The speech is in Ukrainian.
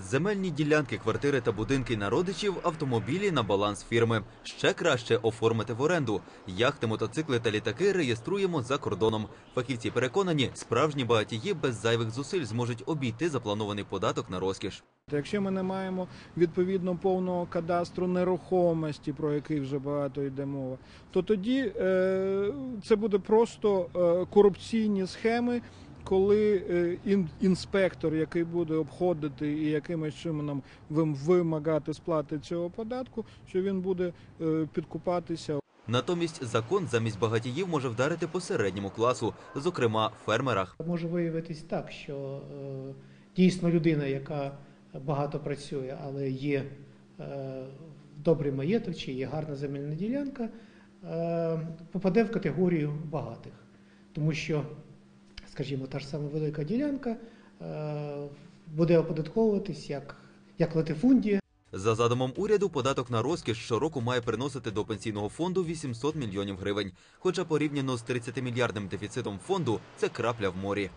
Земельні ділянки, квартири та будинки на родичів, автомобілі на баланс фірми. Ще краще оформити в оренду. Яхти, мотоцикли та літаки реєструємо за кордоном. Фахівці переконані, справжні багатії без зайвих зусиль зможуть обійти запланований податок на розкіш. Якщо ми не маємо відповідно повного кадастру нерухомості, про який вже багато йде мова, то тоді е, це буде просто е, корупційні схеми, коли е, інспектор, який буде обходити і якимось чином вим- вимагати сплати цього податку, що він буде е, підкупатися Натомість закон замість багатіїв може вдарити по середньому класу, зокрема фермерах. Може виявитись так, що е, дійсно людина, яка багато працює, але є добрий маєток чи є гарна земельна ділянка, попаде в категорію багатих. Тому що, скажімо, та ж сама велика ділянка е, буде оподатковуватись як, як латифундія. За задумом уряду, податок на розкіш щороку має приносити до пенсійного фонду 800 мільйонів гривень. Хоча порівняно з 30-мільярдним дефіцитом фонду це крапля в морі.